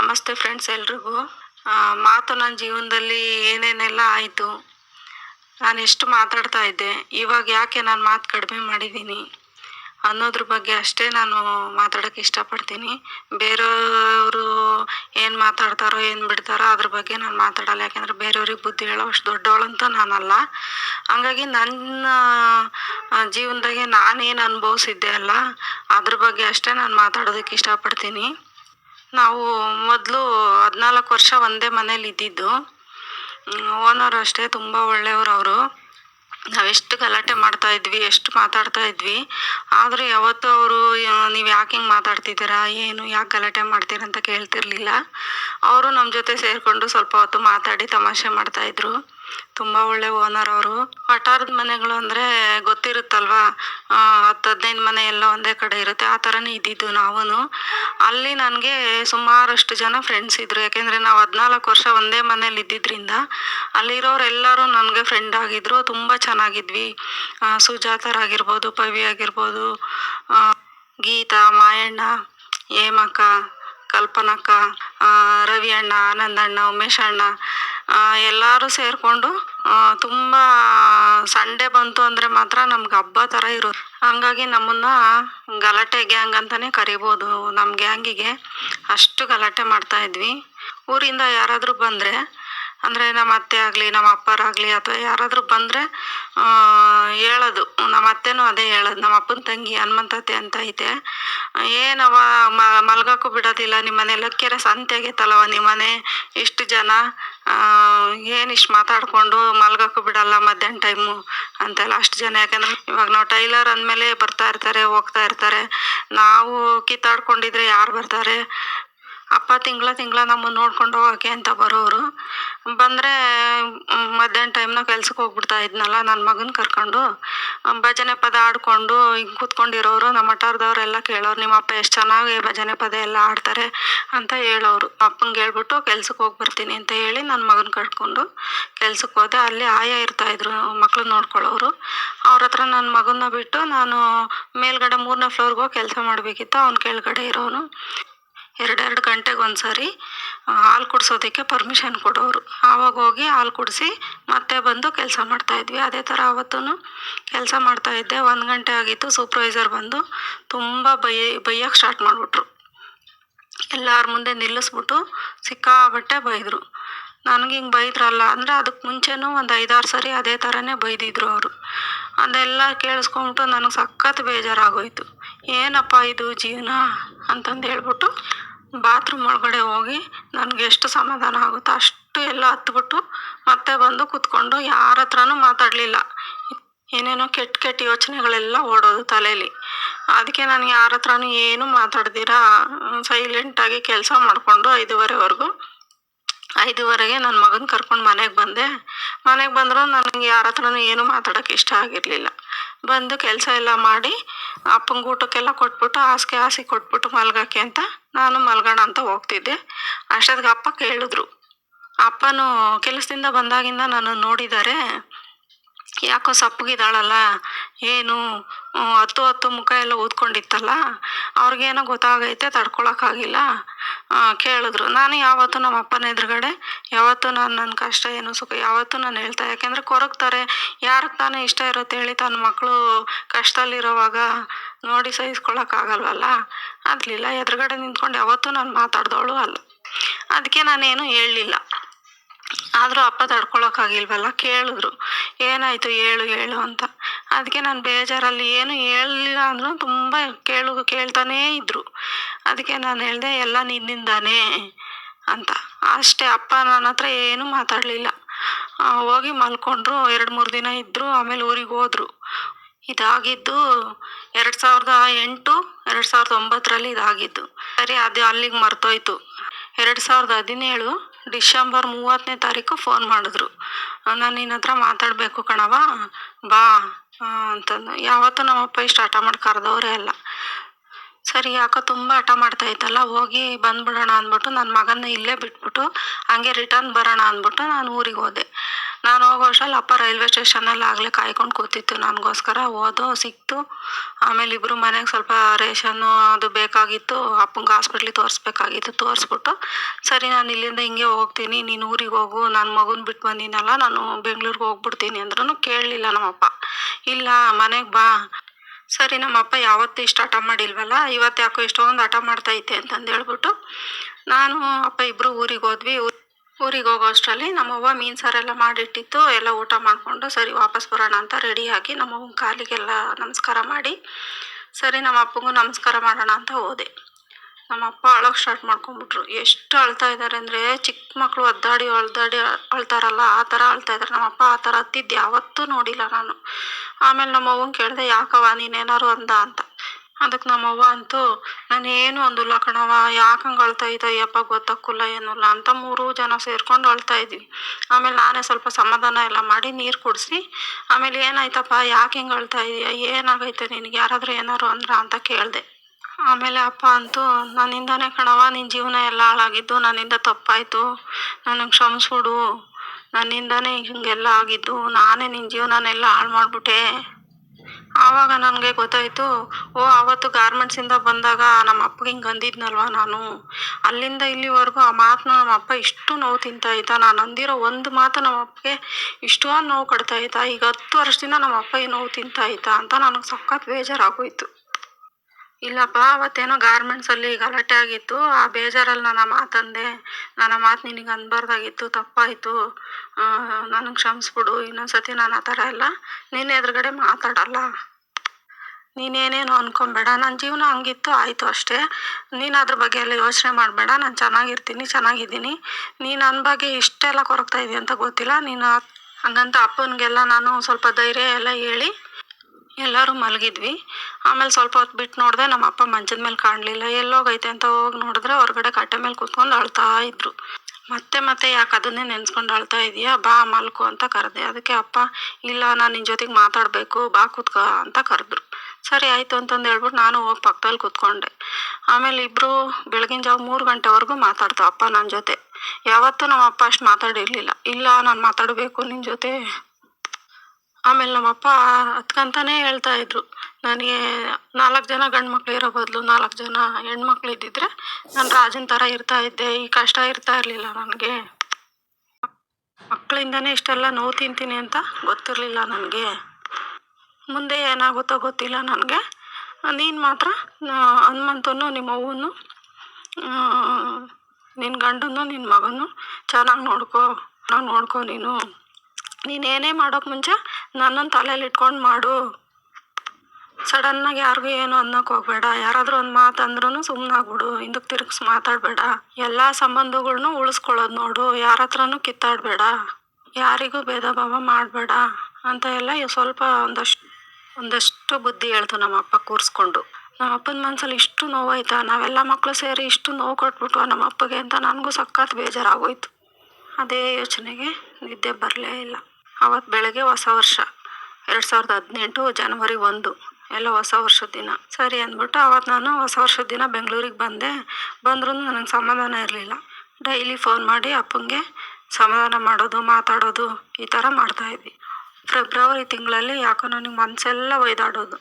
ನಮಸ್ತೆ ಫ್ರೆಂಡ್ಸ್ ಎಲ್ರಿಗೂ. ಮಾತು ನನ್ನ ಜೀವನದಲ್ಲಿ ಏನೇನೆಲ್ಲ ಆಯಿತು, ನಾನು ಎಷ್ಟು ಮಾತಾಡ್ತಾ ಇದ್ದೆ, ಇವಾಗ ಯಾಕೆ ನಾನು ಮಾತು ಕಡಿಮೆ ಮಾಡಿದ್ದೀನಿ ಅನ್ನೋದ್ರ ಬಗ್ಗೆ ಅಷ್ಟೇ ನಾನು ಮಾತಾಡೋಕ್ಕೆ ಇಷ್ಟಪಡ್ತೀನಿ. ಬೇರೆಯವರು ಏನು ಮಾತಾಡ್ತಾರೋ, ಏನು ಬಿಡ್ತಾರೋ ಅದ್ರ ಬಗ್ಗೆ ನಾನು ಮಾತಾಡಲ್ಲ, ಯಾಕೆಂದರೆ ಬೇರೆಯವ್ರಿಗೆ ಬುದ್ಧಿ ಹೇಳೋ ಅಷ್ಟು ನಾನು ನಾನಲ್ಲ. ಹಂಗಾಗಿ ನನ್ನ ಜೀವನದಾಗೆ ನಾನೇನು ಅನುಭವಿಸಿದ್ದೆ ಅಲ್ಲ, ಅದ್ರ ಬಗ್ಗೆ ಅಷ್ಟೇ ನಾನು ಮಾತಾಡೋದಕ್ಕೆ ಇಷ್ಟಪಡ್ತೀನಿ. ನಾವು ಮೊದಲು ಹದಿನಾಲ್ಕು ವರ್ಷ ಒಂದೇ ಮನೇಲಿ ಇದ್ದಿದ್ದು. ಓನರ್ ಅಷ್ಟೇ, ತುಂಬ ಒಳ್ಳೆಯವರು ಅವರು. ನಾವೆಷ್ಟು ಗಲಾಟೆ ಮಾಡ್ತಾ ಇದ್ವಿ, ಎಷ್ಟು ಮಾತಾಡ್ತಾ ಇದ್ವಿ. ಆದರೂ ಯಾವತ್ತೂ ಅವರು ನೀವು ಯಾಕೆ ಹಿಂಗೆ ಮಾತಾಡ್ತಿದ್ದೀರಾ, ಏನು, ಯಾಕೆ ಗಲಾಟೆ ಮಾಡ್ತೀರ ಅಂತ ಕೇಳ್ತಿರ್ಲಿಲ್ಲ. ಅವರು ನಮ್ಮ ಜೊತೆ ಸೇರಿಕೊಂಡು ಸ್ವಲ್ಪ ಹೊತ್ತು ಮಾತಾಡಿ ತಮಾಷೆ ಮಾಡ್ತಾಯಿದ್ರು ತುಂಬ ಒಳ್ಳೆ ಓನರ್ ಅವರು. ವಠಾರದ ಮನೆಗಳು ಅಂದರೆ ಗೊತ್ತಿರುತ್ತಲ್ವಾ? ಹತ್ತು ಹದಿನೈದು ಮನೆ ಎಲ್ಲ ಒಂದೇ ಕಡೆ ಇರುತ್ತೆ. ಆ ಥರನೇ ಇದ್ದಿದ್ದು ನಾವೂ ಅಲ್ಲಿ ನನಗೆ ಸುಮಾರಷ್ಟು ಜನ ಫ್ರೆಂಡ್ಸ್ ಇದ್ದರು ಯಾಕೆಂದರೆ ನಾವು ಹದಿನಾಲ್ಕು ವರ್ಷ ಒಂದೇ ಮನೇಲಿ ಇದ್ದಿದ್ದರಿಂದ ಅಲ್ಲಿರೋರೆಲ್ಲರೂ ನನಗೆ ಫ್ರೆಂಡ್ ಆಗಿದ್ರು. ತುಂಬ ಚೆನ್ನಾಗಿದ್ವಿ. ಸುಜಾತರ್ ಸುಜಾತರಾಗಿರ್ಬೋದು, ಪವಿ ಆಗಿರ್ಬೋದು ಗೀತಾ, ಮಾಯಣ್ಣ, ಹೇಮಕ್ಕ, ಕಲ್ಪನಕ್ಕ ರವಿ ಅಣ್ಣ ಆನಂದಣ್ಣ ಉಮೇಶ್ ಅಣ್ಣ ಎಲ್ಲರೂ ಸೇರಿಕೊಂಡು ತುಂಬ ಸಂಡೇ ಬಂತು ಅಂದರೆ ಮಾತ್ರ ನಮ್ಗೆ ಹಬ್ಬ ಥರ ಇರೋದು. ಹಂಗಾಗಿ ನಮ್ಮನ್ನು ಗಲಾಟೆ ಗ್ಯಾಂಗ್ ಅಂತಲೇ ಕರಿಬೋದು. ನಮ್ಮ ಗ್ಯಾಂಗಿಗೆ ಅಷ್ಟು ಗಲಾಟೆ ಮಾಡ್ತಾಯಿದ್ವಿ ಊರಿಂದ ಯಾರಾದರೂ ಬಂದರೆ ಅಂದರೆ ನಮ್ಮ ಅತ್ತೆ ಆಗಲಿ, ನಮ್ಮ ಅಪ್ಪರಾಗಲಿ ಅಥವಾ ಯಾರಾದರೂ ಬಂದರೆ ಹೇಳೋದು. ನಮ್ಮ ಅತ್ತೆನೂ ಅದೇ ಹೇಳೋದು. ನಮ್ಮ ಅಪ್ಪನ ತಂಗಿ ಹನುಮಂತತ್ತೆ ಅಂತ ಐತೆ. ಏನವ ಮಲ್ಗೋಕ್ಕೂ ಬಿಡೋದಿಲ್ಲ. ನಿಮ್ಮ ಮನೆ ಲಕ್ಕೆರೆ ಸಂತೆ ಆಗೈತಲ್ಲವ ನಿಮ್ಮ ಮನೆ ಇಷ್ಟು ಜನ ಏನು ಇಷ್ಟು ಮಾತಾಡಿಕೊಂಡು ಮಲ್ಗೋಕ್ಕೂ ಬಿಡಲ್ಲ ಮಧ್ಯಾಹ್ನ ಟೈಮು ಅಂತೆಲ್ಲ ಅಷ್ಟು ಜನ. ಯಾಕಂದ್ರೆ ಇವಾಗ ನಾವು ಟೈಲರ್ ಅಂದಮೇಲೆ ಬರ್ತಾ ಇರ್ತಾರೆ, ಹೋಗ್ತಾ ಇರ್ತಾರೆ. ನಾವು ಕಿತ್ತಾಡ್ಕೊಂಡಿದ್ರೆ ಯಾರು ಬರ್ತಾರೆ? ಅಪ್ಪ ತಿಂಗಳ ತಿಂಗಳ ನಮ್ಮನ್ನು ನೋಡ್ಕೊಂಡು ಹೋಗೋಕೆ ಅಂತ ಬರೋರು. ಬಂದರೆ ಮಧ್ಯಾಹ್ನ ಟೈಮ್ನಾಗ ಕೆಲ್ಸಕ್ಕೆ ಹೋಗ್ಬಿಡ್ತಾ ಇದ್ನಲ್ಲ ನನ್ನ ಮಗನ ಕರ್ಕೊಂಡು. ಭಜನೆ ಪದ ಆಡಿಕೊಂಡು ಹಿಂಗೆ ಕೂತ್ಕೊಂಡಿರೋರು. ನಮ್ಮ ಮಠದವ್ರೆಲ್ಲ ಕೇಳೋರು, ನಿಮ್ಮ ಅಪ್ಪ ಎಷ್ಟು ಚೆನ್ನಾಗಿ ಭಜನೆ ಪದ ಎಲ್ಲ ಆಡ್ತಾರೆ ಅಂತ ಹೇಳೋರು. ಅಪ್ಪಂಗೆ ಹೇಳ್ಬಿಟ್ಟು ಕೆಲ್ಸಕ್ಕೆ ಹೋಗ್ಬರ್ತೀನಿ ಅಂತ ಹೇಳಿ ನನ್ನ ಮಗನ ಕರ್ಕೊಂಡು ಕೆಲ್ಸಕ್ಕೆ ಹೋದೆ. ಅಲ್ಲಿ ಆಯಾ ಇರ್ತಾಯಿದ್ರು ಮಕ್ಕಳು ನೋಡ್ಕೊಳ್ಳೋರು. ಅವ್ರ ಹತ್ರ ನನ್ನ ಮಗನ್ನ ಬಿಟ್ಟು ನಾನು ಮೇಲ್ಗಡೆ ಮೂರನೇ ಫ್ಲೋರ್ಗೆ ಹೋಗಿ ಕೆಲಸ ಮಾಡಬೇಕಿತ್ತು. ಅವ್ನು ಕೆಳಗಡೆ ಇರೋನು. ಎರಡೆರಡು ಗಂಟೆಗೆ ಒಂದು ಸಾರಿ ಹಾಲು ಕುಡಿಸೋದಕ್ಕೆ ಪರ್ಮಿಷನ್ ಕೊಡೋರು. ಆವಾಗ ಹೋಗಿ ಹಾಲು ಕುಡಿಸಿ ಮತ್ತೆ ಬಂದು ಕೆಲಸ ಮಾಡ್ತಾಯಿದ್ವಿ ಅದೇ ಥರ ಆವತ್ತೂ ಕೆಲಸ ಮಾಡ್ತಾಯಿದ್ದೆ ಒಂದು ಗಂಟೆ ಆಗಿತ್ತು ಸೂಪರ್ವೈಸರ್ ಬಂದು ತುಂಬ ಬೈ ಬೈಯೋಕ್ಕೆ ಸ್ಟಾರ್ಟ್ ಮಾಡಿಬಿಟ್ರು. ಎಲ್ಲರ ಮುಂದೆ ನಿಲ್ಲಿಸ್ಬಿಟ್ಟು ಸಿಕ್ಕಾಬಟ್ಟೆ ಬೈದರು. ನನಗೆ ಹಿಂಗೆ ಬೈದ್ರಲ್ಲ ಅಂದರೆ ಅದಕ್ಕೆ ಮುಂಚೆನೂ ಒಂದು ಐದಾರು ಸರಿ ಅದೇ ಥರನೇ ಬೈದಿದ್ರು ಅವರು. ಅದೆಲ್ಲ ಕೇಳಿಸ್ಕೊಂಬಿಟ್ಟು ನನಗೆ ಸಖತ್ ಬೇಜಾರಾಗೋಯಿತು. ಏನಪ್ಪ ಇದು ಜೀವನ ಅಂತಂದು ಹೇಳ್ಬಿಟ್ಟು ಬಾತ್ರೂಮ್ ಒಳಗಡೆ ಹೋಗಿ ನನಗೆ ಎಷ್ಟು ಸಮಾಧಾನ ಆಗುತ್ತೋ ಅಷ್ಟು ಎಲ್ಲ ಹತ್ಬಿಟ್ಟು ಮತ್ತೆ ಬಂದು ಕೂತ್ಕೊಂಡು ಯಾರ ಹತ್ರನೂ ಮಾತಾಡಲಿಲ್ಲ. ಏನೇನೋ ಕೆಟ್ಟ ಕೆಟ್ಟ ಯೋಚನೆಗಳೆಲ್ಲ ಓಡೋದು ತಲೆಯಲ್ಲಿ ಅದಕ್ಕೆ ನಾನು ಯಾರ ಹತ್ರನೂ ಏನು ಮಾತಾಡ್ದಿರ ಸೈಲೆಂಟಾಗಿ ಕೆಲಸ ಮಾಡಿಕೊಂಡು ಐದುವರೆವರೆಗೂ, ಐದುವರೆಗೆ ನನ್ನ ಮಗನ ಕರ್ಕೊಂಡು ಮನೆಗೆ ಬಂದೆ. ಮನೆಗೆ ಬಂದರೂ ನನಗೆ ಯಾರ ಹತ್ರನೂ ಏನೂ ಮಾತಾಡೋಕ್ಕೆ ಇಷ್ಟ ಆಗಿರಲಿಲ್ಲ. ಬಂದು ಕೆಲಸ ಎಲ್ಲ ಮಾಡಿ, ಅಪ್ಪಂಗೆ ಊಟಕ್ಕೆಲ್ಲ ಕೊಟ್ಬಿಟ್ಟು, ಹಾಸಿಗೆ ಹಾಸಿ ಕೊಟ್ಬಿಟ್ಟು ಮಲ್ಗೋಕ್ಕೆ ಅಂತ ನಾನು ಮಲ್ಗೋಣ ಅಂತ ಹೋಗ್ತಿದ್ದೆ. ಅಷ್ಟೊತ್ತಿಗೆ ಅಪ್ಪ ಕೇಳಿದ್ರು. ಅಪ್ಪನೂ ಕೆಲಸದಿಂದ ಬಂದಾಗಿಂದ ನಾನು ನೋಡಿದ್ದಾರೆ. ಯಾಕೋ ಸಪ್ಪಗಿದ್ದಾಳಲ್ಲ? ಏನು? ಹತ್ತು ಹತ್ತು ಮುಖ ಎಲ್ಲ ಊದ್ಕೊಂಡಿತ್ತಲ್ಲ? ಅವ್ರಿಗೇನೋ ಗೊತ್ತಾಗೈತೆ, ತಡ್ಕೊಳಕ್ಕಾಗಿಲ್ಲ. ಕೇಳಿದ್ರು. ನಾನು ಯಾವತ್ತೂ ನಮ್ಮ ಅಪ್ಪನ ಎದುರುಗಡೆ, ಯಾವತ್ತೂ ನಾನು ನನ್ನ ಕಷ್ಟ ಏನು ಸುಖ, ಯಾವತ್ತೂ ನಾನು ಹೇಳ್ತಾ, ಯಾಕೆಂದರೆ ಕೊರಗ್ತಾರೆ. ಯಾರಿಗೆ ತಾನೇ ಇಷ್ಟ ಇರುತ್ತೆ ಹೇಳಿ ತನ್ನ ಮಕ್ಕಳು ಕಷ್ಟದಲ್ಲಿರೋವಾಗ ನೋಡಿ ಸಹಿಸ್ಕೊಳಕ್ಕಾಗಲ್ವಲ್ಲ? ಆಗಲಿಲ್ಲ ಎದುರುಗಡೆ ನಿಂತ್ಕೊಂಡು ಯಾವತ್ತೂ ನಾನು ಮಾತಾಡ್ದವಳು ಅಲ್ಲ. ಅದಕ್ಕೆ ನಾನೇನು ಹೇಳಲಿಲ್ಲ. ಆದರೂ ಅಪ್ಪ ತಡ್ಕೊಳಕ್ಕಾಗಿಲ್ವಲ್ಲ? ಕೇಳಿದ್ರು. ಏನಾಯಿತು ಹೇಳು ಹೇಳು ಅಂತ. ಅದಕ್ಕೆ ನಾನು ಬೇಜಾರಲ್ಲಿ ಏನು ಹೇಳಲಿಲ್ಲ ಅಂದರೂ ತುಂಬ ಕೇಳು, ಕೇಳ್ತಾನೇ ಇದ್ದರು ಅದಕ್ಕೆ ನಾನು ಹೇಳಿದೆ, ಎಲ್ಲ ನಿನ್ನಿಂದಾನೇ ಅಂತ. ಅಷ್ಟೇ ಅಪ್ಪ ನನ್ನ ಹತ್ರ ಏನೂ ಮಾತಾಡಲಿಲ್ಲ. ಹೋಗಿ ಮಲ್ಕೊಂಡ್ರು, ಎರಡು ಮೂರು ದಿನ ಇದ್ದರು ಆಮೇಲೆ ಊರಿಗೆ ಹೋದರು. ಇದಾಗಿದ್ದು ಎರಡು ಸಾವಿರದ ಎಂಟು, ಎರಡು ಸಾವಿರದ ಒಂಬತ್ತರಲ್ಲಿ ಇದಾಗಿದ್ದು. ಸರಿ, ಅದು ಅಲ್ಲಿಗೆ ಮರ್ತೋಯ್ತು. ಎರಡು ಸಾವಿರದ ಹದಿನೇಳು ಡಿಸೆಂಬರ್ ಮೂವತ್ತನೇ ತಾರೀಕು ಫೋನ್ ಮಾಡಿದ್ರು. ನಾನು ನಿನ್ನ ಹತ್ರ ಮಾತಾಡಬೇಕು ಕಣವ ಬಾ ಅಂತಂದು. ಯಾವತ್ತೂ ನಮ್ಮಪ್ಪ ಇಷ್ಟು ಹಠ ಮಾಡಿ ಕರೆದವರೇ ಅಲ್ಲ. ಸರಿ, ಯಾಕೋ ತುಂಬ ಹಠ ಮಾಡ್ತಾ ಇತ್ತಲ್ಲ ಹೋಗಿ ಬಂದ್ಬಿಡೋಣ ಅಂದ್ಬಿಟ್ಟು ನನ್ನ ಮಗನ್ನ ಇಲ್ಲೇ ಬಿಟ್ಬಿಟ್ಟು ಹಂಗೆ ರಿಟರ್ನ್ ಬರೋಣ ಅಂದ್ಬಿಟ್ಟು ನಾನು ಊರಿಗೆ ಹೋದೆ. ನಾನು ಹೋಗೋ ಅಷ್ಟ್ರಲ್ಲಿ ಅಪ್ಪ ರೈಲ್ವೆ ಸ್ಟೇಷನಲ್ಲಿ ಆಗಲೇ ಕಾಯ್ಕೊಂಡು ಕೂತಿತ್ತು. ನನಗೋಸ್ಕರ ಹೋದೋ ಸಿಕ್ತು. ಆಮೇಲೆ ಇಬ್ಬರು ಮನೆಗೆ ಸ್ವಲ್ಪ ರೇಷನ್ನು ಅದು ಬೇಕಾಗಿತ್ತು. ಅಪ್ಪಂಗೆ ಹಾಸ್ಪಿಟ್ಲಿಗೆ ತೋರಿಸ್ಬೇಕಾಗಿತ್ತು. ತೋರಿಸ್ಬಿಟ್ಟು, ಸರಿ, ನಾನು ಇಲ್ಲಿಂದ ಹಿಂಗೆ ಹೋಗ್ತೀನಿ. ನೀನು ಊರಿಗೆ ಹೋಗು. ನನ್ನ ಮಗುನ ಬಿಟ್ಟು ಬಂದಿನಲ್ಲ. ನಾನು ಬೆಂಗ್ಳೂರಿಗೆ ಹೋಗ್ಬಿಡ್ತೀನಿ ಅಂದ್ರೂ ಕೇಳಲಿಲ್ಲ ನಮ್ಮಪ್ಪ. ಇಲ್ಲ, ಮನೆಗೆ ಬಾ. ಸರಿ, ನಮ್ಮಪ್ಪ ಯಾವತ್ತೂ ಇಷ್ಟು ಹಠ ಮಾಡಿಲ್ವಲ್ಲ? ಇವತ್ತು ಯಾಕೋ ಇಷ್ಟೊಂದು ಹಠ ಮಾಡ್ತೈತೆ ಅಂತಂದು ಹೇಳ್ಬಿಟ್ಟು, ನಾನು ಅಪ್ಪ ಇಬ್ಬರು ಊರಿಗೆ ಹೋದ್ವಿ. ಊರಿಗೆ ಹೋಗೋ ಅಷ್ಟರಲ್ಲಿ ನಮ್ಮವ್ವ ಮೀನು ಸಾರೆಲ್ಲ ಮಾಡಿಟ್ಟಿತ್ತು, ಎಲ್ಲ ಊಟ ಮಾಡಿಕೊಂಡು ಸರಿ ವಾಪಸ್ ಬರೋಣ ಅಂತ ರೆಡಿಯಾಗಿ ನಮ್ಮವ್ವನ ಕಾಲಿಗೆಲ್ಲ ನಮಸ್ಕಾರ ಮಾಡಿ, ಸರಿ ನಮ್ಮ ಅಪ್ಪಗೂ ನಮಸ್ಕಾರ ಮಾಡೋಣ ಅಂತ ಹೋದೆ. ನಮ್ಮ ಅಪ್ಪ ಅಳೋಕೆ ಸ್ಟಾರ್ಟ್ ಮಾಡ್ಕೊಂಡ್ಬಿಟ್ರು. ಎಷ್ಟು ಅಳ್ತಾ ಇದ್ದಾರೆ ಅಂದರೆ ಚಿಕ್ಕ ಮಕ್ಕಳು ಒದ್ದಾಡಿ ಅಳ್ದಾಡಿ ಅಳ್ತಾರಲ್ಲ, ಆ ಥರ ಅಳ್ತಾ ಇದ್ದಾರೆ ನಮ್ಮ ಅಪ್ಪ ಆ ಥರ ಹತ್ತಿದ್ದು ಯಾವತ್ತೂ ನೋಡಿಲ್ಲ ನಾನು. ಆಮೇಲೆ ನಮ್ಮ ಅವ್ವನ ಕೇಳಿದೆ, ಯಾಕವ್ವ ನೀನೇನಾರು ಅಂದ ಅಂತ. ಅದಕ್ಕೆ ನಮ್ಮವ್ವ ಅಂತೂ, ನಾನೇನು ಅಂದಿಲ್ಲ ಕಣವ್ವ, ಯಾಕೆ ಹಂಗೆ ಅಳ್ತಾ ಇದ್ದಯ್ಯಪ್ಪ ಗೊತ್ತಾಗ್ತಿಲ್ಲ ಏನಿಲ್ಲ ಅಂತ ಮೂರು ಜನ ಸೇರ್ಕೊಂಡು ಅಳ್ತಾ ಇದ್ವಿ. ಆಮೇಲೆ ನಾನೇ ಸ್ವಲ್ಪ ಸಮಾಧಾನ ಎಲ್ಲ ಮಾಡಿ ನೀರು ಕುಡಿಸಿ, ಆಮೇಲೆ ಏನಾಯ್ತಪ್ಪ, ಯಾಕೆ ಹಿಂಗೆ ಅಳ್ತಾ ಇದೀಯ, ಏನಾಗೈತೆ ನಿನಗೆ, ಯಾರಾದರೂ ಏನಾರು ಅಂದ್ರ ಅಂತ ಕೇಳಿದೆ. ಆಮೇಲೆ ಅಪ್ಪ ಅಂತೂ, ನನ್ನಿಂದಾನೇ ಕಣವ್ವ ನಿನ್ನ ಜೀವನ ಎಲ್ಲ ಹಾಳಾಗಿದ್ದು, ನನ್ನಿಂದ ತಪ್ಪಾಯಿತು, ನನಗೆ ಕ್ಷಮಿಸ್ಬಿಡು ನನ್ನಿಂದನೇ ಹಿಂಗೆಲ್ಲ ಆಗಿದ್ದು, ನಾನೇ ನಿನ್ನ ಜೀವನನೆಲ್ಲ ಹಾಳು ಮಾಡಿಬಿಟ್ಟೆ ಆವಾಗ ನನಗೆ ಗೊತ್ತಾಯಿತು, ಓ ಆವತ್ತು ಗಾರ್ಮೆಂಟ್ಸಿಂದ ಬಂದಾಗ ನಮ್ಮ ಅಪ್ಪಗೆ ಹಿಂಗೆ ಅಂದಿದ್ನಲ್ವ ನಾನು. ಅಲ್ಲಿಂದ ಇಲ್ಲಿವರೆಗೂ ಆ ಮಾತನ್ನ ನಮ್ಮ ಅಪ್ಪ ಇಷ್ಟು ನೋವು ತಿಂತಾ ಇದ್ದ. ನಾನು ಅಂದಿರೋ ಒಂದು ಮಾತು ನಮ್ಮ ಅಪ್ಪಗೆ ಇಷ್ಟೊಂದು ನೋವು ಕೊಡ್ತಾ ಇದ್ದ. ಈಗ ಹತ್ತು ವರ್ಷದಿಂದ ನಮ್ಮ ಅಪ್ಪ ಈ ನೋವು ತಿಂತಾ ಇದ್ದ ಅಂತ ನನಗೆ ಸಖತ್ ಬೇಜಾರಾಗೋಯ್ತು. ಇಲ್ಲಪ್ಪ, ಅವತ್ತೇನೋ ಗಾರ್ಮೆಂಟ್ಸಲ್ಲಿ ಗಲಾಟೆ ಆಗಿತ್ತು. ಆ ಬೇಜಾರಲ್ಲಿ ನಾನು ಆ ಮಾತಂದೆ ನನ್ನ ಆ ಮಾತು ನಿನಗೆ ಅನ್ಬಾರ್ದಾಗಿತ್ತು, ತಪ್ಪಾಯಿತು. ನನಗೆ ಕ್ಷಮಿಸ್ಬಿಡು. ಇನ್ನೊಂದ್ಸತಿ ನಾನು ಆ ಥರ ಎಲ್ಲ ನಿನ್ನ ಎದುರುಗಡೆ ಮಾತಾಡಲ್ಲ. ನೀನೇನೇನು ಅನ್ಕೊಬೇಡ. ನನ್ನ ಜೀವನ ಹಂಗಿತ್ತು, ಆಯಿತು ಅಷ್ಟೇ. ನೀನು ಅದ್ರ ಬಗ್ಗೆ ಎಲ್ಲ ಯೋಚನೆ ಮಾಡಬೇಡ. ನಾನು ಚೆನ್ನಾಗಿರ್ತೀನಿ, ಚೆನ್ನಾಗಿದ್ದೀನಿ. ನೀನು ನನ್ನ ಬಗ್ಗೆ ಇಷ್ಟೆಲ್ಲ ಕೊರಗ್ತಾ ಇದೆಯಾ ಅಂತ ಗೊತ್ತಿಲ್ಲ. ನೀನು ಹಂಗಂತ ಅಪ್ಪನಿಗೆಲ್ಲ ನಾನು ಸ್ವಲ್ಪ ಧೈರ್ಯ ಎಲ್ಲ ಹೇಳಿ ಎಲ್ಲರೂ ಮಲಗಿದ್ವಿ. ಆಮೇಲೆ ಸ್ವಲ್ಪ ಹೊತ್ತು ಬಿಟ್ಟು ನೋಡಿದೆ ನಮ್ಮ ಅಪ್ಪ ಮಂಚದ ಮೇಲೆ ಕಾಣಲಿಲ್ಲ. ಎಲ್ಲೋಗೈತೆ ಅಂತ ಹೋಗಿ ನೋಡಿದ್ರೆ ಹೊರಗಡೆ ಕಟ್ಟೆ ಮೇಲೆ ಕೂತ್ಕೊಂಡು ಅಳ್ತಾ ಇದ್ರು. ಮತ್ತೆ ಮತ್ತೆ ಯಾಕೆ ಅದನ್ನೇ ನೆನೆಸ್ಕೊಂಡು ಅಳ್ತಾ ಇದೀಯಾ? ಬಾ ಮಲ್ಕು ಅಂತ ಕರೆದೆ. ಅದಕ್ಕೆ ಅಪ್ಪ, ಇಲ್ಲ, ನಾನು ನಿನ್ನ ಜೊತೆಗೆ ಮಾತಾಡಬೇಕು. ಬಾ ಕೂತ್ಕೋ ಅಂತ ಕರೆದ್ರು. ಸರಿ, ಆಯಿತು ಅಂತಂದು ಹೇಳ್ಬಿಟ್ಟು ನಾನು ಹೋಗಿ ಪಕ್ಕದಲ್ಲಿ ಕೂತ್ಕೊಂಡೆ. ಆಮೇಲೆ ಇಬ್ಬರು ಬೆಳಗಿನ ಜಾವ ಮೂರು ಗಂಟೆವರೆಗೂ ಮಾತಾಡ್ತಾವೆ ಅಪ್ಪ ನನ್ನ ಜೊತೆ. ಯಾವತ್ತೂ ನಮ್ಮ ಅಪ್ಪ ಅಷ್ಟು ಮಾತಾಡಿರಲಿಲ್ಲ. ಇಲ್ಲ, ನಾನು ಮಾತಾಡಬೇಕು ನಿನ್ನ ಜೊತೆ. ಆಮೇಲೆ ನಮ್ಮಪ್ಪ ಹತ್ಕಂತಾನೆ ಹೇಳ್ತಾ ಇದ್ರು. ನನಗೆ ನಾಲ್ಕು ಜನ ಗಂಡು ಮಕ್ಳು ಇರೋ ಬದಲು ನಾಲ್ಕು ಜನ ಹೆಣ್ಮಕ್ಳು ಇದ್ದಿದ್ರೆ ನಾನು ರಾಜನ ಥರ ಇರ್ತಾ ಇದ್ದೆ, ಈ ಕಷ್ಟ ಇರ್ತಾ ಇರಲಿಲ್ಲ ನನಗೆ. ಮಕ್ಕಳಿಂದನೇ ಇಷ್ಟೆಲ್ಲ ನೋವು ತಿಂತೀನಿ ಅಂತ ಗೊತ್ತಿರಲಿಲ್ಲ ನನಗೆ. ಮುಂದೆ ಏನಾಗುತ್ತೋ ಗೊತ್ತಿಲ್ಲ ನನಗೆ. ನೀನು ಮಾತ್ರ ಹನುಮಂತನು, ನಿಮ್ಮ ಅವ್ವನು ನಿನ್ನ ಗಂಡನು ನಿನ್ನ ಮಗನು ಚೆನ್ನಾಗಿ ನೋಡ್ಕೋ ಚೆನ್ನಾಗಿ ನೋಡ್ಕೋ ನೀನು. ನೀನೇನೇ ಮಾಡೋಕೆ ಮುಂಚೆ ನನ್ನನ್ನು ತಲೆಯಲ್ಲಿ ಇಟ್ಕೊಂಡು ಮಾಡು. ಸಡನ್ನಾಗಿ ಯಾರಿಗೂ ಏನು ಅನ್ನೋಕೆ ಹೋಗಬೇಡ. ಯಾರಾದರೂ ಒಂದು ಮಾತು ಅಂದ್ರೂ ಸುಮ್ಮನಾಗ್ಬಿಡು ಹಿಂದಕ್ಕೆ ತಿರುಗಿಸಿ ಮಾತಾಡಬೇಡ. ಎಲ್ಲ ಸಂಬಂಧಗಳ್ನು ಉಳಿಸ್ಕೊಳ್ಳೋದು ನೋಡು. ಯಾರ ಹತ್ರನೂ ಕಿತ್ತಾಡಬೇಡ. ಯಾರಿಗೂ ಭೇದ ಭಾವ ಮಾಡಬೇಡ ಅಂತ ಎಲ್ಲ ಸ್ವಲ್ಪ ಒಂದಷ್ಟು ಒಂದಷ್ಟು ಬುದ್ಧಿ ಹೇಳ್ತು ನಮ್ಮ ಅಪ್ಪ ಕೂರಿಸ್ಕೊಂಡು. ನಮ್ಮ ಅಪ್ಪನ ಮನಸ್ಸಲ್ಲಿ ಇಷ್ಟು ನೋವಾಯ್ತಾ? ನಾವೆಲ್ಲ ಮಕ್ಕಳು ಸೇರಿ ಇಷ್ಟು ನೋವು ಕೊಟ್ಬಿಟ್ವ ನಮ್ಮ ಅಪ್ಪಗೆ ಅಂತ ನನಗೂ ಸಖತ್ ಬೇಜಾರಾಗೋಯ್ತು. ಅದೇ ಯೋಚನೆಗೆ ನಿದ್ದೆ ಬರಲೇ ಇಲ್ಲ. ಆವತ್ತು ಬೆಳಗ್ಗೆ ಹೊಸ ವರ್ಷ. ಎರಡು ಸಾವಿರದ ಹದಿನೆಂಟು ಜನವರಿ ಒಂದು. ಎಲ್ಲ ಹೊಸ ವರ್ಷದ ದಿನ. ಸರಿ ಅಂದ್ಬಿಟ್ಟು ಆವತ್ತು ನಾನು ಹೊಸ ವರ್ಷದ ದಿನ ಬೆಂಗಳೂರಿಗೆ ಬಂದೆ. ಬಂದ್ರೂ ನನಗೆ ಸಮಾಧಾನ ಇರಲಿಲ್ಲ. ಡೈಲಿ ಫೋನ್ ಮಾಡಿ ಅಪ್ಪಂಗೆ ಸಮಾಧಾನ ಮಾಡೋದು, ಮಾತಾಡೋದು ಈ ಥರ ಮಾಡ್ತಾಯಿದ್ವಿ ಫೆಬ್ರವರಿ ತಿಂಗಳಲ್ಲಿ ಯಾಕೋ ನನಗೆ ಮನಸ್ಸೆಲ್ಲ ಒಯ್ದಾಡೋದು.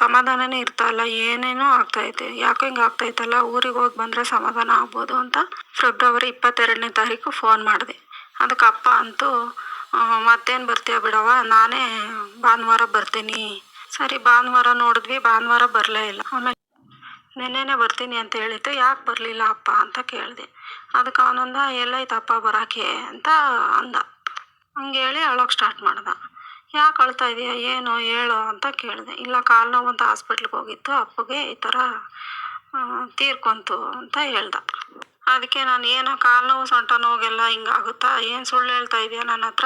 ಸಮಾಧಾನನೇ ಇರ್ತಾಯಿಲ್ಲ ಏನೇನೋ ಆಗ್ತೈತೆ ಯಾಕೋ ಹಿಂಗೆ ಆಗ್ತೈತಲ್ಲ ಊರಿಗೆ ಹೋಗಿ ಬಂದರೆ ಸಮಾಧಾನ ಆಗ್ಬೋದು ಅಂತ ಫೆಬ್ರವರಿ ಇಪ್ಪತ್ತೆರಡನೇ ತಾರೀಕು ಫೋನ್ ಮಾಡಿದೆ. ಅದಕ್ಕೆ ಅಪ್ಪ ಅಂತೂ ಮತ್ತೇನು ಬರ್ತೀಯ ಬಿಡವ್ವ? ನಾನೇ ಭಾನುವಾರ ಬರ್ತೀನಿ. ಸರಿ, ಭಾನುವಾರ ನೋಡಿದ್ವಿ, ಭಾನುವಾರ ಬರಲೇ ಇಲ್ಲ. ಆಮೇಲೆ ನೆನ್ನೆನೇ ಬರ್ತೀನಿ ಅಂತ ಹೇಳಿತ್ತು ಯಾಕೆ ಬರಲಿಲ್ಲ ಅಪ್ಪ ಅಂತ ಕೇಳಿದೆ. ಅದಕ್ಕೆ ಅವನೊಂದ ಎಲ್ಲೈತಪ್ಪ ಬರೋಕೆ ಅಂತ ಅಂದ. ಹಂಗೆ ಹೇಳಿ ಅಳೋಕೆ ಸ್ಟಾರ್ಟ್ ಮಾಡ್ದ. ಯಾಕೆ ಅಳ್ತಾ ಇದೆಯಾ, ಏನು, ಹೇಳು ಅಂತ ಕೇಳಿದೆ. ಇಲ್ಲ ಕಾಲು ನೋವು ಅಂತ ಹಾಸ್ಪಿಟ್ಲಿಗೆ ಹೋಗಿತ್ತು, ಅಪ್ಪಗೆ ಈ ಥರ ತೀರ್ಕೊಂತು ಅಂತ ಹೇಳ್ದ. ಅದಕ್ಕೆ ನಾನು ಏನೋ ಕಾಲು ನೋವು, ಸೊಂಟ ನೋವೆಲ್ಲ ಹಿಂಗಾಗುತ್ತಾ? ಏನು ಸುಳ್ಳು ಹೇಳ್ತಾ ಇದೆಯಾ ನನ್ನ ಹತ್ರ?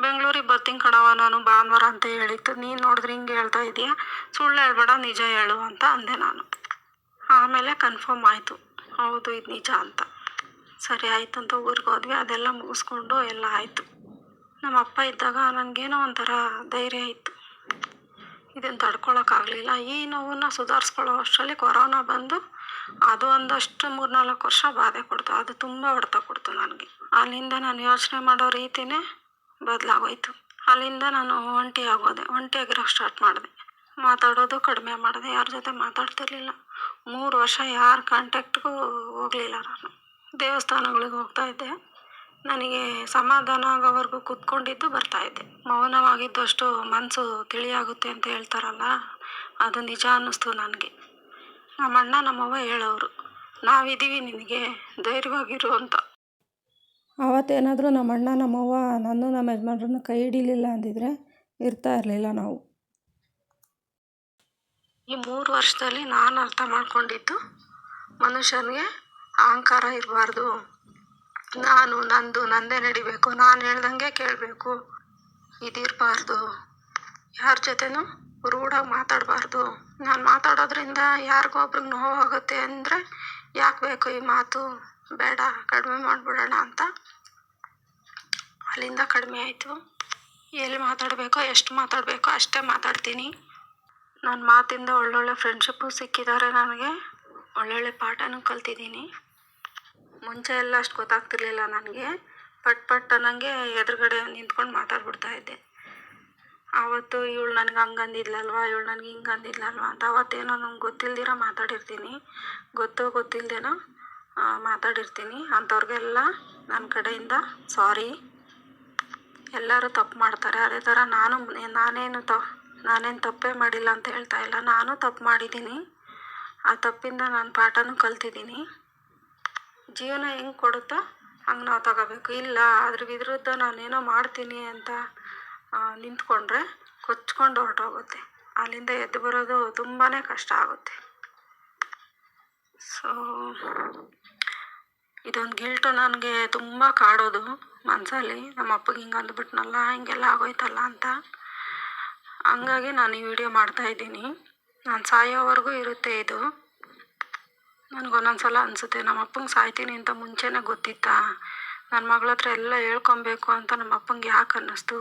ಬೆಂಗಳೂರಿಗೆ ಬರ್ತೀನಿ ಕಣವ್ವ ನಾನು ಭಾನುವಾರ ಅಂತ ಹೇಳಿತ್ತು ನೀನು ನೋಡಿದ್ರೆ ಹಿಂಗೆ ಹೇಳ್ತಾ ಇದೆಯಾ? ಸುಳ್ಳು ಹೇಳ್ಬೇಡ, ನಿಜ ಹೇಳು ಅಂತ ಅಂದೆ ನಾನು. ಆಮೇಲೆ ಕನ್ಫರ್ಮ್ ಆಯಿತು. ಹೌದು, ಇದು ನಿಜ ಅಂತ. ಸರಿ, ಆಯ್ತು ಅಂತ ಊರಿಗೆ ಹೋದ್ವಿ. ಅದೆಲ್ಲ ಮುಗಿಸ್ಕೊಂಡು ಎಲ್ಲ ಆಯಿತು. ನಮ್ಮ ಅಪ್ಪ ಇದ್ದಾಗ ನನಗೇನೋ ಒಂಥರ ಧೈರ್ಯ ಇತ್ತು. ಇದನ್ನು ತಡ್ಕೊಳಕ್ಕಾಗಲಿಲ್ಲ. ಈ ನೋವನ್ನು ಸುಧಾರಿಸ್ಕೊಳ್ಳೋ ಅಷ್ಟರಲ್ಲಿ ಕೊರೋನಾ ಬಂದು ಅದು ಒಂದಷ್ಟು ಮೂರ್ನಾಲ್ಕು ವರ್ಷ ಬಾಧೆ ಕೊಡ್ತು. ಅದು ತುಂಬ ಹೊಡೆತ ಕೊಡ್ತು ನನಗೆ. ಅಲ್ಲಿಂದ ನಾನು ಯೋಚನೆ ಮಾಡೋ ರೀತಿಯೇ ಬದಲಾಗೋಯ್ತು. ಅಲ್ಲಿಂದ ನಾನು ಒಂಟಿ ಆಗೋದೆ. ಒಂಟಿಯಾಗಿರೋಕ್ಕೆ ಸ್ಟಾರ್ಟ್ ಮಾಡಿದೆ. ಮಾತಾಡೋದು ಕಡಿಮೆ ಮಾಡಿದೆ. ಯಾರ ಜೊತೆ ಮಾತಾಡ್ತಿರ್ಲಿಲ್ಲ. ಮೂರು ವರ್ಷ ಯಾರ ಕಾಂಟ್ಯಾಕ್ಟ್ಗೂ ಹೋಗಲಿಲ್ಲ ನಾನು. ದೇವಸ್ಥಾನಗಳಿಗೆ ಹೋಗ್ತಾ ಇದ್ದೆ. ನನಗೆ ಸಮಾಧಾನ ಆಗೋವರೆಗೂ ಕೂತ್ಕೊಂಡಿದ್ದು ಬರ್ತಾಯಿದ್ದೆ ಮೌನವಾಗಿದ್ದಷ್ಟು ಮನಸ್ಸು ತಿಳಿಯಾಗುತ್ತೆ ಅಂತ ಹೇಳ್ತಾರಲ್ಲ, ಅದು ನಿಜ ಅನ್ನಿಸ್ತು ನನಗೆ. ನಮ್ಮ ಅಣ್ಣ ನಮ್ಮವ್ವ ಹೇಳೋರು ನಾವಿದ್ದೀವಿ ನಿನಗೆ ಧೈರ್ಯವಾಗಿರು ಅಂತ. ಅವತ್ತೇನಾದರೂ ನಮ್ಮ ಅಣ್ಣ ನಮ್ಮವ್ವ ನನ್ನ ನಮ್ಮ ಯಜಮಾನ್ರನ್ನ ಕೈ ಹಿಡಿಲಿಲ್ಲ ಅಂದಿದ್ರೆ ಇರ್ತಾ ಇರಲಿಲ್ಲ ನಾವು. ಈ ಮೂರು ವರ್ಷದಲ್ಲಿ ನಾನು ಅರ್ಥ ಮಾಡ್ಕೊಂಡಿದ್ದು ಮನುಷ್ಯನಿಗೆ ಅಹಂಕಾರ ಇರಬಾರ್ದು. ನಾನು ನಂದು ನಂದೇ ನಡಿಬೇಕು. ನಾನು ಹೇಳ್ದಂಗೆ ಕೇಳಬೇಕು. ಇದಿರಬಾರ್ದು. ಯಾರ ಜೊತೆನೂ ರೂಢಾಗಿ ಮಾತಾಡಬಾರ್ದು. ನಾನು ಮಾತಾಡೋದ್ರಿಂದ ಯಾರಿಗೋ ಒಬ್ರಿಗೆ ನೋವಾಗುತ್ತೆ ಅಂದರೆ ಯಾಕೆ ಬೇಕು ಈ ಮಾತು? ಬೇಡ, ಕಡಿಮೆ ಮಾಡಿಬಿಡೋಣ ಅಂತ. ಅಲ್ಲಿಂದ ಕಡಿಮೆ ಆಯಿತು. ಎಲ್ಲಿ ಮಾತಾಡಬೇಕೋ, ಎಷ್ಟು ಮಾತಾಡಬೇಕೋ ಅಷ್ಟೇ ಮಾತಾಡ್ತೀನಿ. ನನ್ನ ಮಾತಿಂದ ಒಳ್ಳೊಳ್ಳೆ ಫ್ರೆಂಡ್ಶಿಪ್ಪು ಸಿಕ್ಕಿದ್ದಾರೆ ನನಗೆ. ಒಳ್ಳೊಳ್ಳೆ ಪಾಠನೂ ಕಲ್ತಿದ್ದೀನಿ. ಮುಂಚೆ ಎಲ್ಲ ಅಷ್ಟು ಗೊತ್ತಾಗ್ತಿರ್ಲಿಲ್ಲ ನನಗೆ. ಪಟ್ ಪಟ್ ಅನ್ನಂಗೆ ಎದುರುಗಡೆ ನಿಂತ್ಕೊಂಡು ಮಾತಾಡ್ಬಿಡ್ತಾ ಇದ್ದೆ. ಆವತ್ತು ಇವಳು ನನಗೆ ಹಂಗೆ ಇವಳು ನನಗೆ ಹಿಂಗೆ ಅಂದಿದ್ಲಲ್ವ ಅಂತ ಅವತ್ತೇನೋ ನಂಗೆ ಗೊತ್ತಿಲ್ದಿರ ಮಾತಾಡಿರ್ತೀನಿ. ಗೊತ್ತೋ ಗೊತ್ತಿಲ್ಲದೇನೋ ಮಾತಾಡಿರ್ತೀನಿ. ಅಂಥವ್ರಿಗೆಲ್ಲ ನನ್ನ ಕಡೆಯಿಂದ ಸಾರಿ. ಎಲ್ಲರೂ ತಪ್ಪು ಮಾಡ್ತಾರೆ. ಅದೇ ಥರ ನಾನು ನಾನೇನು ತ, ನಾನೇನು ತಪ್ಪೇ ಮಾಡಿಲ್ಲ ಅಂತ ಹೇಳ್ತಾ ಇಲ್ಲ. ನಾನು ತಪ್ಪು ಮಾಡಿದ್ದೀನಿ. ಆ ತಪ್ಪಿಂದ ನಾನು ಪಾಠನೂ ಕಲ್ತಿದ್ದೀನಿ. ಜೀವನ ಹೆಂಗೆ ಕೊಡುತ್ತೋ ಹಂಗೆ ನಾವು ತಗೋಬೇಕು. ಇಲ್ಲ, ಅದ್ರ ವಿರುದ್ಧ ನಾನೇನೋ ಮಾಡ್ತೀನಿ ಅಂತ ನಿಂತ್ಕೊಂಡ್ರೆ ಕೊಚ್ಕೊಂಡು ಹೊರಟೋಗುತ್ತೆ. ಅಲ್ಲಿಂದ ಎದ್ದು ಬರೋದು ತುಂಬಾ ಕಷ್ಟ ಆಗುತ್ತೆ. ಸೊ ಇದೊಂದು ಗಿಲ್ಟು ನನಗೆ ತುಂಬ ಕಾಡೋದು ಮನಸ್ಸಲ್ಲಿ ನಮ್ಮ ಅಪ್ಪಗೆ ಹಿಂಗೆ ಅಂದ್ಬಿಟ್ನಲ್ಲ, ಹಿಂಗೆಲ್ಲ ಆಗೋಯ್ತಲ್ಲ ಅಂತ. ಹಂಗಾಗಿ ನಾನು ಈ ವಿಡಿಯೋ ಮಾಡ್ತಾಯಿದ್ದೀನಿ ನಾನು ಸಾಯೋವರೆಗೂ ಇರುತ್ತೆ ಇದು. ನನಗೆ ಒಂದೊಂದು ಸಲ ಅನಿಸುತ್ತೆ, ನಮ್ಮ ಅಪ್ಪಂಗೆ ಸಾಯ್ತೀನಿ ಅಂತ ಮುಂಚೆನೇ ಗೊತ್ತಿತ್ತಾ? ನನ್ನ ಮಗಳ ಹತ್ರ ಎಲ್ಲ ಹೇಳ್ಕೊಬೇಕು ಅಂತ ನಮ್ಮ ಅಪ್ಪಂಗೆ ಯಾಕೆ ಅನ್ನಿಸ್ತು?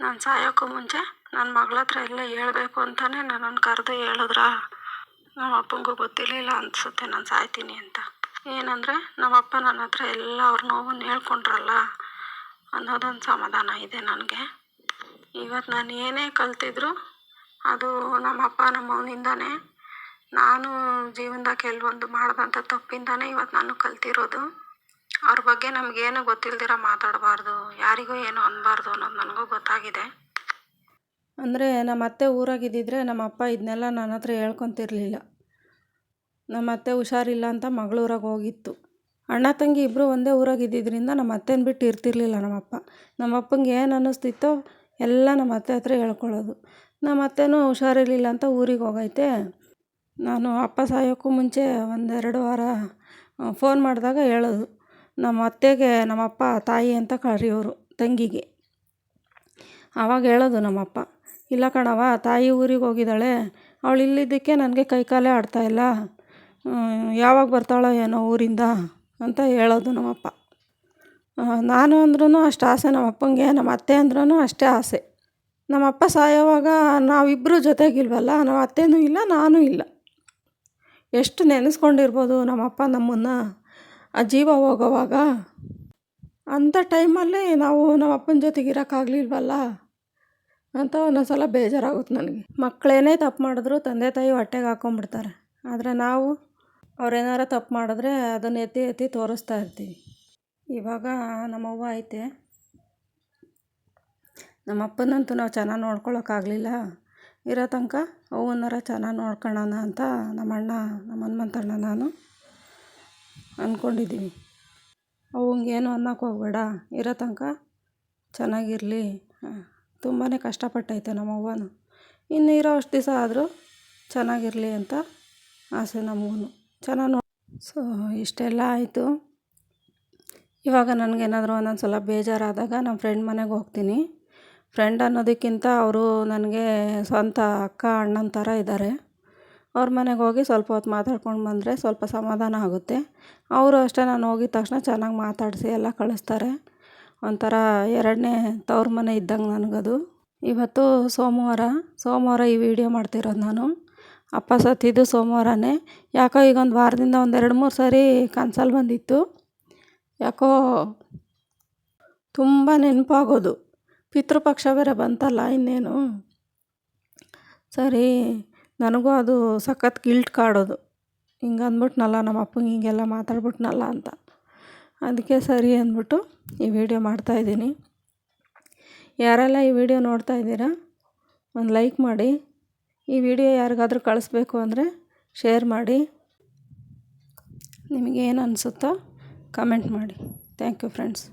ನಾನು ಸಾಯೋಕ್ಕೂ ಮುಂಚೆ ನನ್ನ ಮಗಳ ಹತ್ರ ಎಲ್ಲ ಹೇಳ್ಬೇಕು ಅಂತಲೇ ನನ್ನನ್ನು ಕರೆದು ಹೇಳಿದ್ರ? ನಮ್ಮ ಅಪ್ಪಂಗೂ ಗೊತ್ತಿರಲಿಲ್ಲ ಅನಿಸುತ್ತೆ ನಾನು ಸಾಯ್ತೀನಿ ಅಂತ. ಏನಂದರೆ ನಮ್ಮ ಅಪ್ಪ ನನ್ನ ಹತ್ರ ಎಲ್ಲ ಅವ್ರ ನೋವನ್ನು ಹೇಳ್ಕೊಂಡ್ರಲ್ಲ, ಅನ್ನೋದೊಂದು ಸಮಾಧಾನ ಇದೆ ನನಗೆ. ಇವತ್ತು ನಾನು ಏನೇ ಕಲ್ತಿದ್ರು ಅದು ನಮ್ಮ ಅಪ್ಪ ನಮ್ಮವನಿಂದನೇ ನಾನು ಜೀವನದಾಗ ಕೆಲವೊಂದು ಮಾಡಿದಂಥ ತಪ್ಪಿಂದನೇ ಇವತ್ತು ನಾನು ಕಲ್ತಿರೋದು. ಅವ್ರ ಬಗ್ಗೆ ನಮಗೇನು ಗೊತ್ತಿಲ್ದಿರ ಮಾತಾಡಬಾರ್ದು, ಯಾರಿಗೂ ಏನು ಅನ್ನಬಾರ್ದು ಅನ್ನೋದು ನನಗೂ ಗೊತ್ತಾಗಿದೆ. ಅಂದರೆ ನಮ್ಮ ಅತ್ತೆ ಊರಾಗಿದ್ದಿದ್ರೆ ನಮ್ಮ ಅಪ್ಪ ಇದನ್ನೆಲ್ಲ ನನ್ನ ಹತ್ರ ಹೇಳ್ಕೊತಿರ್ಲಿಲ್ಲ. ನಮ್ಮ ಅತ್ತೆ ಹುಷಾರಿಲ್ಲ ಅಂತ ಮಗಳೂರಾಗ ಹೋಗಿತ್ತು. ಅಣ್ಣ ತಂಗಿ ಇಬ್ಬರು ಒಂದೇ ಊರಾಗಿದ್ದಿದ್ದರಿಂದ ನಮ್ಮ ಅತ್ತೆನ ಬಿಟ್ಟು ಇರ್ತಿರ್ಲಿಲ್ಲ ನಮ್ಮಪ್ಪ ನಮ್ಮ ಅಪ್ಪಂಗೆ ಏನು ಅನ್ನಿಸ್ತಿತ್ತೋ ಎಲ್ಲ ನಮ್ಮ ಅತ್ತೆ ಹತ್ರ ಹೇಳ್ಕೊಳ್ಳೋದು. ನಮ್ಮ ಅತ್ತೆನೂ ಹುಷಾರಿರಲಿಲ್ಲ ಅಂತ ಊರಿಗೆ ಹೋಗೈತೆ. ನಾನು ಅಪ್ಪ ಸಾಯೋಕ್ಕೂ ಮುಂಚೆ ಒಂದೆರಡು ವಾರ ಫೋನ್ ಮಾಡಿದಾಗ ಹೇಳೋದು. ನಮ್ಮ ಅತ್ತೆಗೆ ನಮ್ಮಪ್ಪ ತಾಯಿ ಅಂತ ಕರೆಯೋರು ತಂಗಿಗೆ. ಆವಾಗ ಹೇಳೋದು ನಮ್ಮಪ್ಪ ಇಲ್ಲ ಕಣವ್ವ, ತಾಯಿ ಊರಿಗೆ ಹೋಗಿದ್ದಾಳೆ. ಅವಳು ಇಲ್ಲಿದ್ದಕ್ಕೆ ನನಗೆ ಕೈಕಾಲೇ ಆಡ್ತಾಯಿಲ್ಲ ಯಾವಾಗ ಬರ್ತಾಳೋ ಏನೋ ಊರಿಂದ, ಅಂತ ಹೇಳೋದು ನಮ್ಮಪ್ಪ ನಾನು ಅಂದ್ರೂ ಅಷ್ಟು ಆಸೆ ನಮ್ಮ ನಮ್ಮ ಅತ್ತೆ ಅಂದ್ರೂ ಅಷ್ಟೇ ಆಸೆ. ನಮ್ಮಪ್ಪ ಸಾಯೋವಾಗ ನಾವಿಬ್ಬರು ಜೊತೆಗಿಲ್ವಲ್ಲ, ನಮ್ಮ ಅತ್ತೆನೂ ಇಲ್ಲ, ನಾನೂ ಇಲ್ಲ. ಎಷ್ಟು ನೆನೆಸ್ಕೊಂಡಿರ್ಬೋದು ನಮ್ಮಪ್ಪ ನಮ್ಮನ್ನು. ಆ ಜೀವ ಹೋಗೋವಾಗ ಅಂಥ ಟೈಮಲ್ಲಿ ನಾವು ನಮ್ಮ ಅಪ್ಪನ ಜೊತೆಗೆ ಇರೋಕ್ಕಾಗ್ಲಿಲ್ವಲ್ಲ? ಅಂತ ಒಂದೊಂದು ಸಲ ಬೇಜಾರಾಗುತ್ತೆ ನನಗೆ. ಮಕ್ಕಳೇನೇ ತಪ್ಪು ಮಾಡಿದ್ರು ತಂದೆ ತಾಯಿ ಹೊಟ್ಟೆಗೆ ಹಾಕೊಂಡ್ಬಿಡ್ತಾರೆ. ಆದರೆ ನಾವು ಅವ್ರೇನಾರ ತಪ್ಪು ಮಾಡಿದ್ರೆ ಅದನ್ನು ಎತ್ತಿ ಎತ್ತಿ ತೋರಿಸ್ತಾ ಇರ್ತೀವಿ. ಇವಾಗ ನಮ್ಮವ್ವ ಐತೆ. ನಮ್ಮ ಅಪ್ಪನಂತೂ ನಾವು ಚೆನ್ನಾಗಿ ನೋಡ್ಕೊಳೋಕ್ಕಾಗಲಿಲ್ಲ. ಇರೋ ತನಕ ಅವ್ವನಾರ ಚೆನ್ನಾಗಿ ನೋಡ್ಕೊಳ್ಳೋಣ ಅಂತ ನಮ್ಮ ಅಣ್ಣ, ನಮ್ಮ ಹನುಮಂತಣ್ಣ ನಾನು ಅಂದ್ಕೊಂಡಿದ್ದೀವಿ ಅವಂಗೇನು ಅನ್ನೋಕೆ ಹೋಗಬೇಡ. ಇರೋ ತನಕ ಚೆನ್ನಾಗಿರಲಿ. ತುಂಬಾ ಕಷ್ಟಪಟ್ಟೈತೆ ನಮ್ಮವ್ವನು ಇನ್ನು ಇರೋ ಅಷ್ಟು ದಿವಸ ಆದರೂ ಚೆನ್ನಾಗಿರಲಿ ಅಂತ ಆಸೆ ನಮಗೂ ಚೆನ್ನಾಗಿ ನೋ ಸೊ ಇಷ್ಟೆಲ್ಲ ಆಯಿತು. ಇವಾಗ ನನಗೇನಾದರೂ ಒಂದೊಂದು ಸಲ ಬೇಜಾರಾದಾಗ ನಮ್ಮ ಫ್ರೆಂಡ್ ಮನೆಗೆ ಹೋಗ್ತೀನಿ. ಫ್ರೆಂಡ್ ಅನ್ನೋದಕ್ಕಿಂತ ಅವರು ನನಗೆ ಸ್ವಂತ ಅಕ್ಕ, ಅಣ್ಣನ ಥರ ಇದ್ದಾರೆ ಅವ್ರ ಮನೆಗೆ ಹೋಗಿ ಸ್ವಲ್ಪ ಹೊತ್ತು ಮಾತಾಡ್ಕೊಂಡು ಬಂದರೆ ಸ್ವಲ್ಪ ಸಮಾಧಾನ ಆಗುತ್ತೆ. ಅವರು ಅಷ್ಟೇ ನಾನು ಹೋಗಿದ ತಕ್ಷಣ ಚೆನ್ನಾಗಿ ಮಾತಾಡಿಸಿ ಎಲ್ಲ ಕಳಿಸ್ತಾರೆ. ಒಂಥರ ಎರಡನೇ ತವ್ರ ಮನೆ ಇದ್ದಂಗೆ ನನಗದು. ಇವತ್ತು ಸೋಮವಾರ ಸೋಮವಾರ ಈ ವಿಡಿಯೋ ಮಾಡ್ತಿರೋದು ನಾನು. ಅಪ್ಪ ಸತ್ತಿದ್ದು ಸೋಮವಾರನೇ. ಯಾಕೋ ಈಗ ಒಂದು ವಾರದಿಂದ ಒಂದು ಎರಡು ಮೂರು ಸಾರಿ ಕನ್ಸಲ್ಲಿ ಬಂದಿತ್ತು. ಯಾಕೋ ತುಂಬ ನೆನಪಾಗೋದು. ಪಿತೃಪಕ್ಷ ಬೇರೆ ಬಂತಲ್ಲ ಇನ್ನೇನು? ಸರಿ. ನನಗೂ ಅದು ಸಖತ್ ಗಿಲ್ಟ್ ಕಾಡೋದು. ಹಿಂಗೆ ಅಂದ್ಬಿಟ್ನಲ್ಲ ನಮ್ಮ ಅಪ್ಪಂಗೆ ಹಿಂಗೆಲ್ಲ ಮಾತಾಡ್ಬಿಟ್ನಲ್ಲ ಅಂತ. ಅದಕ್ಕೆ ಸರಿ ಅಂದ್ಬಿಟ್ಟು ಈ ವಿಡಿಯೋ ಮಾಡ್ತಾಯಿದ್ದೀನಿ ಯಾರೆಲ್ಲ ಈ ವಿಡಿಯೋ ನೋಡ್ತಾ ಇದ್ದೀರಾ, ಒಂದು ಲೈಕ್ ಮಾಡಿ. ಈ ವಿಡಿಯೋ ಯಾರಿಗಾದರೂ ಕಳಿಸ್ಬೇಕು ಅಂದರೆ ಶೇರ್ ಮಾಡಿ. ನಿಮಗೇನು ಅನಿಸುತ್ತೋ ಕಮೆಂಟ್ ಮಾಡಿ. Thank you friends.